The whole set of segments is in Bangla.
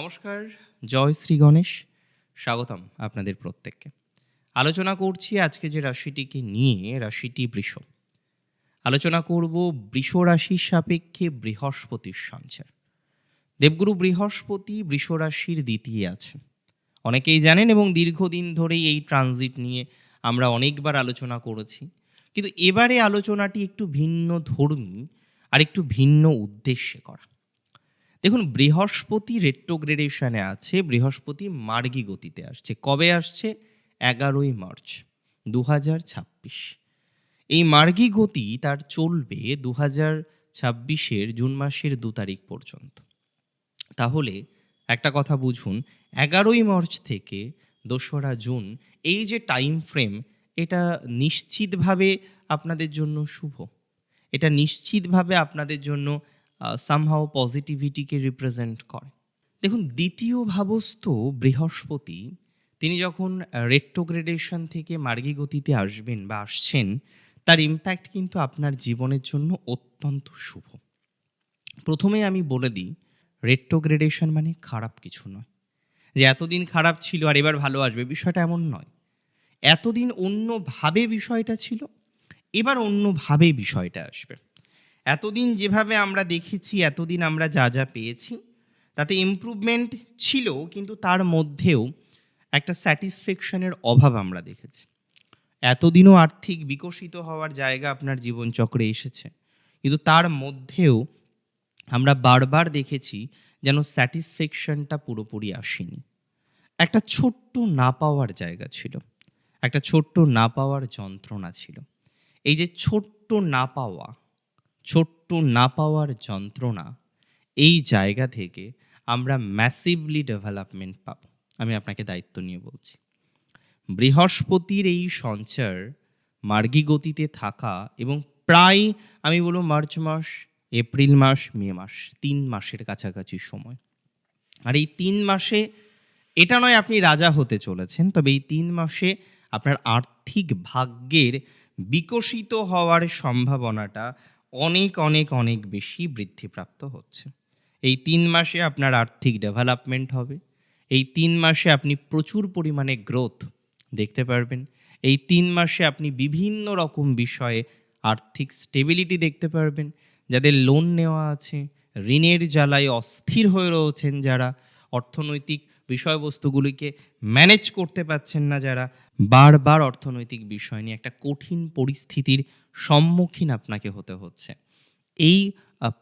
নমস্কার, জয় শ্রী গণেশ। স্বাগতম আপনাদের প্রত্যেককে। আলোচনা করছি আজকে যে রাশিটিকে নিয়ে, রাশিটি বৃষ। আলোচনা করব বৃষ রাশির সাপেক্ষে বৃহস্পতির সঞ্চার। দেবগুরু বৃহস্পতি বৃষ রাশির দ্বিতীয় আছে অনেকেই জানেন এবং দীর্ঘদিন ধরেই এই ট্রানজিট নিয়ে আমরা অনেকবার আলোচনা করেছি। কিন্তু এবারে আলোচনাটি একটু ভিন্ন ধর্মী আর একটু ভিন্ন উদ্দেশ্যে করা। দেখুন, বৃহস্পতি রেট্রোগ্রেডেশনে আছে, বৃহস্পতি মার্গী গতিতে আসছে। কবে আসছে? এগারোই মার্চ দু ছাব্বিশ। এই মার্গী গতি তার চলবে দু হাজার ছাব্বিশের জুন মাসের দু তারিখ পর্যন্ত। তাহলে একটা কথা বুঝুন, এগারোই মার্চ থেকে দোসরা জুন, এই যে টাইম ফ্রেম এটা নিশ্চিতভাবে আপনাদের জন্য শুভ। এটা নিশ্চিতভাবে আপনাদের জন্য সামহাও পজিটিভিটিকে রিপ্রেজেন্ট করে। দেখুন, দ্বিতীয় ভাবস্থ বৃহস্পতি, তিনি যখন রেট্রোগ্রেডেশন থেকে মার্গী গতিতে আসবেন বা আসছেন, তার ইম্প্যাক্ট কিন্তু আপনার জীবনের জন্য অত্যন্ত শুভ। প্রথমে আমি বলে দিই রেট্রোগ্রেডেশন মানে খারাপ কিছু নয়। যে এতদিন খারাপ ছিল আর এবার ভালো আসবে, বিষয়টা এমন নয়। এতদিন অন্যভাবে বিষয়টা ছিল, এবার অন্যভাবে বিষয়টা আসবে। এতদিন যেভাবে আমরা দেখেছি, এতদিন আমরা যা যা পেয়েছি, তাতে ইমপ্রুভমেন্ট ছিল, কিন্তু তার মধ্যেও একটা স্যাটিসফ্যাকশনের অভাব আমরা দেখেছি। এতদিনও আর্থিক বিকশিত হওয়ার জায়গা আপনার জীবনচক্রে এসেছে, কিন্তু তার মধ্যেও আমরা বারবার দেখেছি যেন স্যাটিসফ্যাকশনটা পুরোপুরি আসেনি। একটা ছোট্ট না পাওয়ার জায়গা ছিল, একটা ছোট্ট না পাওয়ার যন্ত্রণা ছিল। এই যে ছোট্ট না পাওয়া ছোট্ট না পাওয়ার যন্ত্রণা এই জায়গা থেকে আমরা ম্যাসিভলি ডেভেলপমেন্ট পাবো। আমি আপনাকে দায়িত্ব নিয়ে বলছি। বৃহস্পতির এই সঞ্চার মার্গী গতিতে থাকা এবং প্রায়, আমি বলব মার্চ মাস, এপ্রিল মাস, মে মাস, তিন মাসের কাছাকাছি সময়। আর এই তিন মাসে, এটা নয় আপনি রাজা হতে চলেছেন, তবে এই তিন মাসে আপনার আর্থিক ভাগ্যের বিকশিত হওয়ার সম্ভাবনাটা অনেক অনেক অনেক বেশি বৃদ্ধিপ্রাপ্ত হচ্ছে। এই তিন মাসে আপনার আর্থিক ডেভেলপমেন্ট হবে। এই তিন মাসে আপনি প্রচুর পরিমাণে গ্রোথ দেখতে পারবেন। এই তিন মাসে আপনি বিভিন্ন রকম বিষয়ে আর্থিক স্টেবিলিটি দেখতে পারবেন। যাদের লোন নেওয়া আছে, ঋণের জ্বালায় অস্থির হয়ে রয়েছেন যারা, অর্থনৈতিক বিষয়বস্তুগুলিকে ম্যানেজ করতে পারছেন না যারা, বারবার অর্থনৈতিক বিষয় নিয়ে একটা কঠিন পরিস্থিতির সম্মুখীন আপনাকে হতে হচ্ছে। এই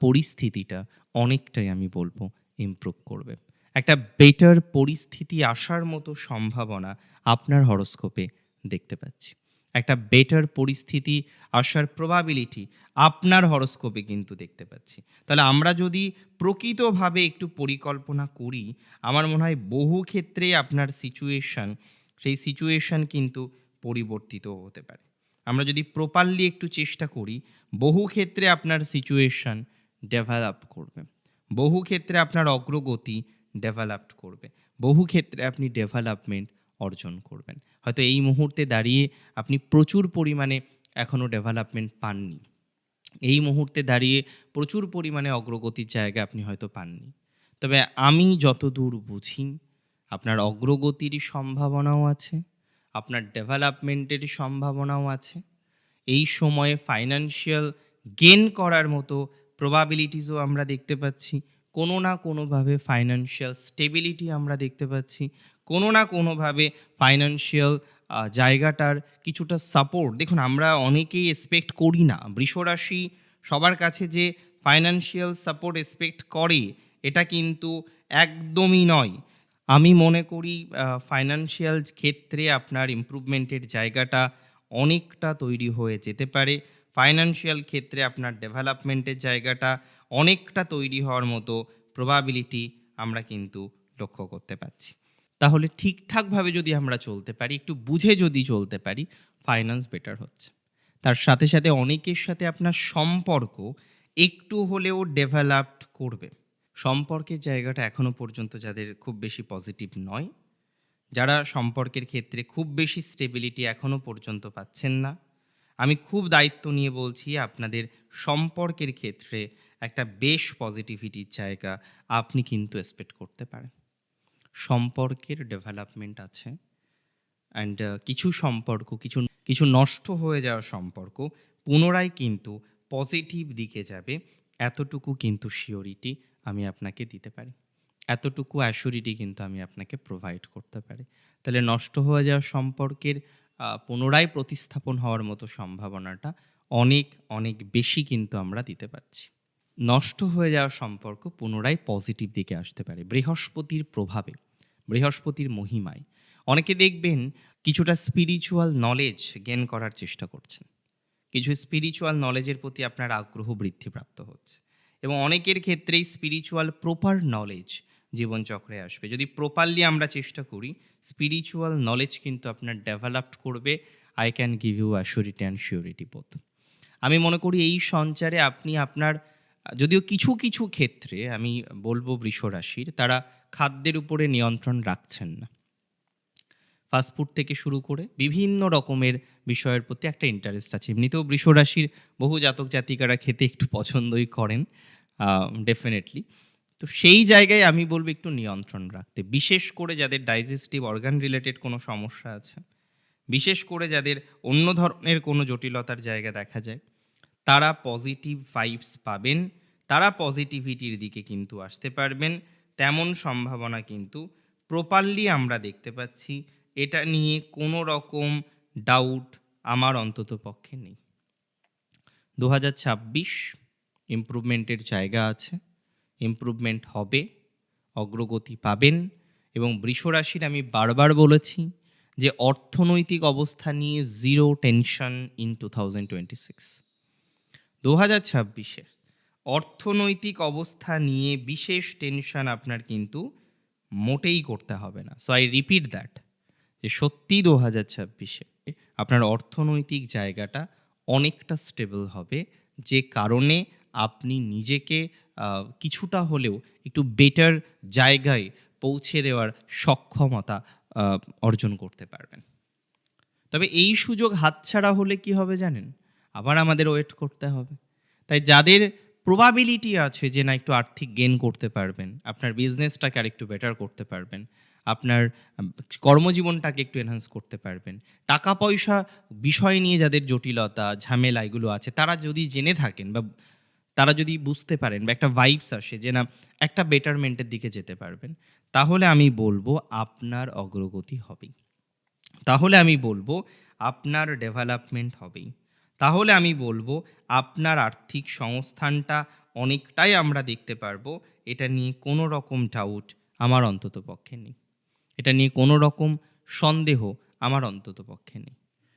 পরিস্থিতিটা অনেকটাই আমি বলব ইমপ্রুভ করবে। একটা বেটার পরিস্থিতি আসার মতো সম্ভাবনা আপনার হরস্কোপে দেখতে পাচ্ছি। একটা বেটার পরিস্থিতি আসার প্রবাবিলিটি আপনার হরস্কোপে কিন্তু দেখতে পাচ্ছি। তাহলে আমরা যদি প্রকৃতভাবে একটু পরিকল্পনা করি, আমার মনে হয় বহু ক্ষেত্রে আপনার সিচুয়েশন সেই সিচুয়েশন কিন্তু পরিবর্তিত হতে পারে। আমরা যদি প্রপারলি একটু চেষ্টা করি, বহু ক্ষেত্রে আপনার সিচুয়েশন ডেভেলপ করবে। বহু ক্ষেত্রে আপনার অগ্রগতি ডেভেলপড করবে। বহু ক্ষেত্রে আপনি ডেভেলপমেন্ট অর্জন করবেন। হয়তো এই মুহূর্তে দাঁড়িয়ে আপনি প্রচুর পরিমাণে এখনও ডেভেলপমেন্ট পাননি। এই মুহূর্তে দাঁড়িয়ে প্রচুর পরিমাণে অগ্রগতির জায়গা আপনি হয়তো পাননি। তবে আমি যতদূর বুঝি, আপনার অগ্রগতির সম্ভাবনাও আছে, আপনার ডেভেলপমেন্টের সম্ভাবনাও আছে। এই সময়ে ফাইন্যান্সিয়াল গেন করার মতো প্রবাবিলিটিসও আমরা দেখতে পাচ্ছি। কোনো না কোনোভাবে ফাইন্যান্সিয়াল স্টেবিলিটি আমরা দেখতে পাচ্ছি। কোনো না কোনোভাবে ফাইন্যান্সিয়াল জায়গাটার কিছুটা সাপোর্ট দেখুন, আমরা অনেকেই এক্সপেক্ট করি না। বৃষরাশি সবার কাছে যে ফাইন্যান্সিয়াল সাপোর্ট এক্সপেক্ট করে, এটা কিন্তু একদমই নয়। আমি মনে করি ফাইন্যান্সিয়াল ক্ষেত্রে আপনার ইমপ্রুভমেন্টের জায়গাটা অনেকটা তৈরি হয়ে যেতে পারে। ফাইন্যান্সিয়াল ক্ষেত্রে আপনার ডেভেলপমেন্টের জায়গাটা অনেকটা তৈরি হওয়ার মতো প্রবাবিলিটি আমরা কিন্তু লক্ষ্য করতে পারছি। তাহলে ঠিকঠাকভাবে যদি আমরা চলতে পারি, একটু বুঝে যদি চলতে পারি ফাইন্যান্স বেটার হচ্ছে। তার সাথে সাথে অনেকের সাথে আপনার সম্পর্ক একটু হলেও ডেভেলপড করবে। সম্পর্কের জায়গাটা এখনও পর্যন্ত যাদের খুব বেশি পজিটিভ নয়, যারা সম্পর্কের ক্ষেত্রে খুব বেশি স্টেবিলিটি এখনও পর্যন্ত পাচ্ছেন না। আমি খুব দায়িত্ব নিয়ে বলছি আপনাদের সম্পর্কের ক্ষেত্রে একটা বেশ পজিটিভিটির জায়গা আপনি কিন্তু এক্সপেক্ট করতে পারেন। সম্পর্কের ডেভেলপমেন্ট আছে অ্যান্ড কিছু সম্পর্ক, কিছু কিছু নষ্ট হয়ে যাওয়া সম্পর্ক পুনরায় কিন্তু পজিটিভ দিকে যাবে, এতটুকু কিন্তু শিওরিটি আমি আপনাকে দিতে পারি। এতটুকু অ্যাসিউরিটি কিন্তু আমি আপনাকে প্রোভাইড করতে পারি। তাহলে নষ্ট হয়ে যাওয়া সম্পর্কের পুনরায় প্রতিস্থাপন হওয়ার মতো সম্ভাবনাটা অনেক অনেক বেশি কিন্তু আমরা দিতে পারছি। নষ্ট হয়ে যাওয়া সম্পর্ক পুনরায় পজিটিভ দিকে আসতে পারে। বৃহস্পতির প্রভাবে, বৃহস্পতির মহিমায়। অনেকে দেখবেন কিছুটা স্পিরিচুয়াল নলেজ গেন করার চেষ্টা করছেন। কিছু স্পিরিচুয়াল নলেজের প্রতি আপনার আগ্রহ বৃদ্ধিপ্রাপ্ত হচ্ছে। এবং অনেকের ক্ষেত্রেই স্পিরিচুয়াল প্রপার নলেজ জীবনচক্রে আসবে। যদি প্রপারলি আমরা চেষ্টা করি স্পিরিচুয়াল নলেজ কিন্তু আপনার ডেভেলপড করবে I can give you assurity and surety both আমি মনে করি এই সঞ্চারে আপনি আপনার, যদিও কিছু কিছু ক্ষেত্রে, আমি বলব বৃষ রাশির, তারা খাদ্যের উপরে নিয়ন্ত্রণ রাখছেন না। ফাস্টফুড থেকে শুরু করে বিভিন্ন রকমের বিষয়ের প্রতি একটা ইন্টারেস্ট আছে। এমনিতেও বৃষ রাশির বহু জাতক জাতিকারা খেতে একটু পছন্দই করেন ডেফিনেটলি তো সেই জায়গায় আমি বলব একটু নিয়ন্ত্রণ রাখতে। বিশেষ করে যাদের ডাইজেস্টিভ অর্গান রিলেটেড কোনো সমস্যা আছে, বিশেষ করে যাদের অন্য ধরনের কোনো জটিলতার জায়গা দেখা যায়, তারা পজিটিভ ভাইবস পাবেন, তারা পজিটিভিটির দিকে কিন্তু আসতে পারবেন। তেমন সম্ভাবনা কিন্তু প্রপারলি আমরা দেখতে পাচ্ছি, এটা নিয়ে কোনো রকম ডাউট আমার অন্তত পক্ষে নেই। দু হাজার ছাব্বিশ ইম্প্রুভমেন্টের জায়গা আছে। ইম্প্রুভমেন্ট হবে, অগ্রগতি পাবেন এবং বৃষরাশির আমি বারবার বলেছি যে অর্থনৈতিক অবস্থা নিয়ে zero tension in two thousand twenty six দু হাজার ছাব্বিশে অর্থনৈতিক অবস্থা নিয়ে বিশেষ টেনশন আপনার কিন্তু মোটেই করতে হবে না। সো আই রিপিট দ্যাট যে সত্যি দু হাজার ছাব্বিশে আপনার অর্থনৈতিক জায়গাটা অনেকটা স্টেবল হবে, যে কারণে আপনি নিজেকে কিছুটা হলেও একটু বেটার জায়গায় পৌঁছে দেওয়ার সক্ষমতা অর্জন করতে পারবেন। তবে এই সুযোগ হাতছাড়া হলে কি হবে জানেন? আবার আমাদের ওয়েট করতে হবে। তাই যাদের প্রবাবিলিটি আছে যে না একটু আর্থিক গেন করতে পারবেন, আপনার বিজনেসটাকে আর একটু বেটার করতে পারবেন, আপনার কর্মজীবনটাকে একটু এনহান্স করতে পারবেন টাকা পয়সা বিষয় নিয়ে যাদের জটিলতা, ঝামেলা এগুলো আছে, তারা যদি জেনে থাকেন বা তারা যদি বুঝতে পারেন বা একটা ভাইবস আসে যে না, একটা বেটারমেন্টের দিকে যেতে পারবেন, তাহলে আমি বলব আপনার অগ্রগতি হবেই। তাহলে আমি বলব আপনার ডেভেলপমেন্ট হবেই। তাহলে আমি বলব আপনার আর্থিক সংস্থানটা অনেকটাই আমরা দেখতে পারব, এটা নিয়ে কোনো রকম ডাউট আমার অন্তত পক্ষে নেই। এটা নিয়ে কোনো রকম সন্দেহ আমার অন্তত পক্ষে নেই।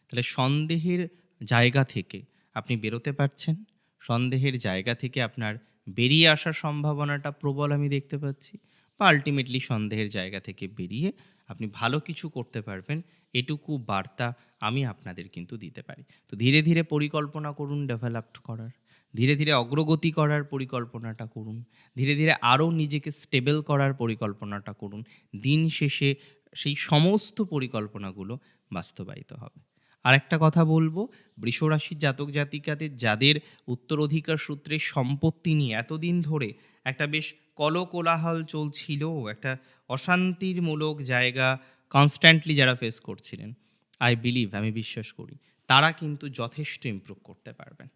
তাহলে সন্দেহের জায়গা থেকে আপনি বেরোতে পারছেন সন্দেহের জায়গা থেকে আপনার বেরিয়ে আসার সম্ভাবনাটা প্রবল আমি দেখতে পাচ্ছি বা আলটিমেটলি সন্দেহের জায়গা থেকে বেরিয়ে আপনি ভালো কিছু করতে পারবেন, এটুকু বার্তা আমি আপনাদের কিন্তু দিতে পারি। তো ধীরে ধীরে পরিকল্পনা করুন ডেভেলপড করার, ধীরে ধীরে অগ্রগতি করার পরিকল্পনাটা করুন, ধীরে ধীরে আরও নিজেকে স্টেবল করার পরিকল্পনাটা করুন, দিন শেষে সেই সমস্ত পরিকল্পনাগুলো বাস্তবায়িত হবে। আর একটা কথা বলব, বৃষরাশির জাতক জাতিকাদের যাদের উত্তরাধিকার সূত্রে সম্পত্তি নিয়ে এতদিন ধরে একটা বেশ কলকোলাহল চলছিল, একটা অশান্তির মূলক জায়গা কনস্ট্যান্টলি যারা ফেস করছিলেন আই বিলিভ আমি বিশ্বাস করি, তারা কিন্তু যথেষ্ট ইমপ্রুভ করতে পারবেন।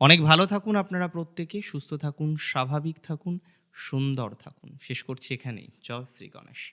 অনেক ভালো থাকুন আপনারা প্রত্যেকে, সুস্থ থাকুন, স্বাভাবিক থাকুন, সুন্দর থাকুন। শেষ করছি এখানেই। জয় শ্রী গণেশ।